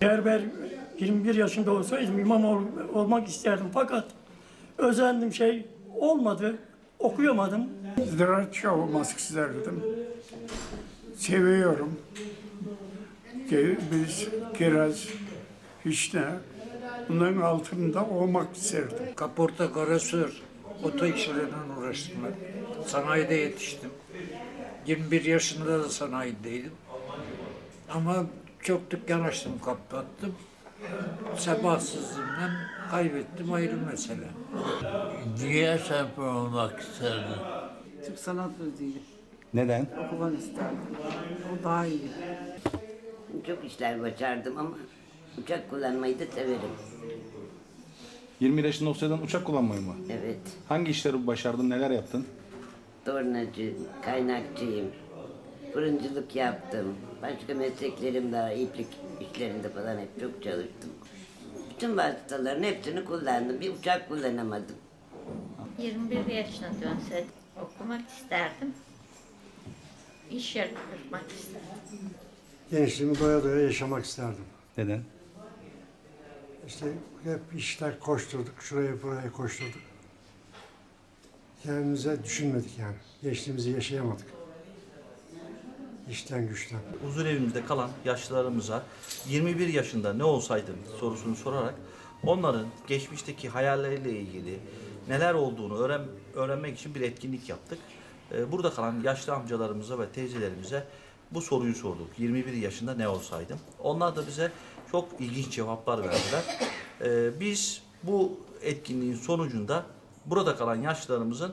Eğer ben 21 yaşında olsaydım imam ol- olmak isterdim fakat özendim şey olmadı, okuyamadım. Ziraatçı olmak isterdim. Seviyorum. Ge- Biz kiraz, işte bunların altında olmak isterdim. Kaporta, garasör, oto işleriyle uğraştım ben. Sanayide yetiştim. 21 yaşında da sanayideydim. Ama çok dükkan açtım, kapattım. Sebatsızlığımdan kaybettim ayrı mesele. Niye şampiyon olmak isterdin? Türk Sanat Müziği Neden? okumak isterdim. O daha iyi. Çok işler başardım ama uçak kullanmayı da severim. 20 yaşında olsaydın uçak kullanmayı mı? Evet, Hangi işleri başardın, neler yaptın? tornacı, kaynakçıyım, fırıncılık yaptım. Başka mesleklerim daha iplik işlerinde falan hep çok çalıştım. Bütün vasıtaların hepsini kullandım. Bir uçak kullanamadım. 21 yaşına dönseydim okumak isterdim. İş yeri kurmak isterdim. Gençliğimi doya doya yaşamak isterdim. Neden? İşte hep işler koşturduk, şuraya buraya koşturduk. Kendimize düşünmedik yani. Gençliğimizi yaşayamadık. İşten güçten. Huzur evimizde kalan yaşlılarımıza 21 yaşında ne olsaydın sorusunu sorarak onların geçmişteki hayalleriyle ilgili neler olduğunu öğren, öğrenmek için bir etkinlik yaptık. Ee, Burada kalan yaşlı amcalarımıza ve teyzelerimize bu soruyu sorduk. 21 yaşında ne olsaydım? Onlar da bize çok ilginç cevaplar verdiler. Ee, Biz bu etkinliğin sonucunda burada kalan yaşlılarımızın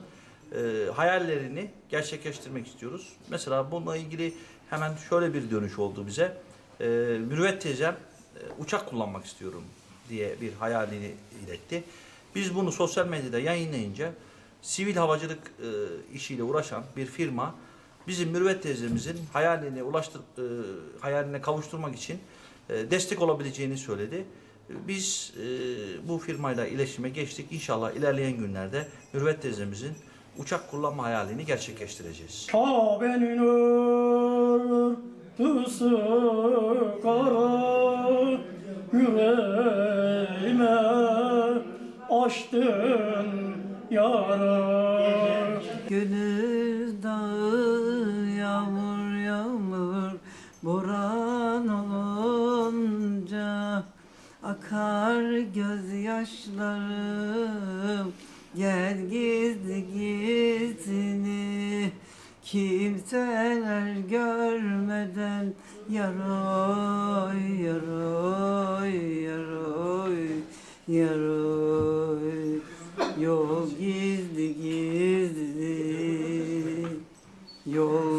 e, hayallerini gerçekleştirmek istiyoruz. Mesela bununla ilgili hemen şöyle bir dönüş oldu bize. E, Mürüvvet teyzem e, uçak kullanmak istiyorum diye bir hayalini iletti. Biz bunu sosyal medyada yayınlayınca sivil havacılık e, işiyle uğraşan bir firma bizim Mürüvvet teyzemizin hayalini ulaştır, e, hayaline kavuşturmak için e, destek olabileceğini söyledi. Biz e, bu firmayla iletişime geçtik. İnşallah ilerleyen günlerde Mürvet teyzemizin uçak kullanma hayalini gerçekleştireceğiz. Kabe'nin örtüsü kara yüreğime açtın yara. Gönül dağı yağmur yağmur boran olunca akar gözyaşlarım gel gizli gizlini kimseler görmeden yaroy yaroy yaroy yaroy. Yol gizli gizli Yol